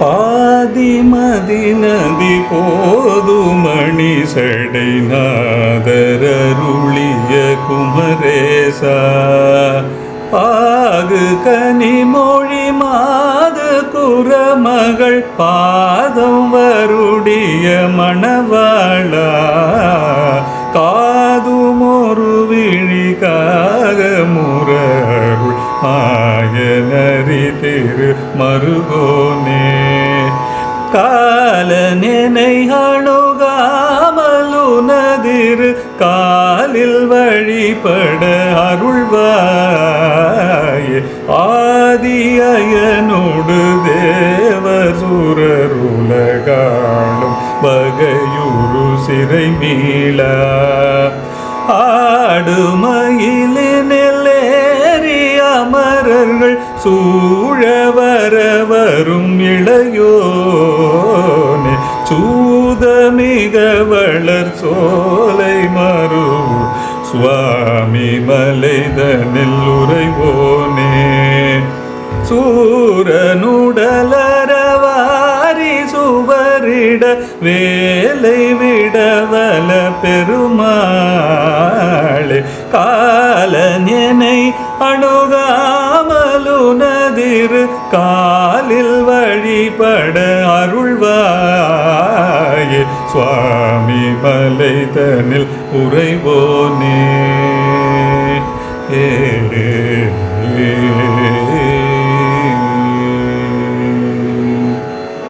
பாதிமதி நதி போதுமணி சடை நாதரருளிய குமரேசா. பாகு கனிமொழி மாது குரமகள் பாதம் வருடிய மணவாளா. கா திரு மருகோனே கால நினை அணுகாமலுனதிரு காலில் வழிபட அருள்வாய். ஆதியனோடு தேவர் சுரருலகாளும் வகையுறு சிறை மீள ஆடுமயிலினில் சூழ வர வரும் இளையோனே சூதமிக வளர் சோலை மறு சுவாமி மலைதனில் உரைவோனே சூரனுடலரவாரி சுவரிட வேலை விடவல பெருமாளே அணுகா அணுகாமலுனதிரு காலில் வழிபட அருள்வாயே. சுவாமி மலைதனில் உறைவோனே. ஏ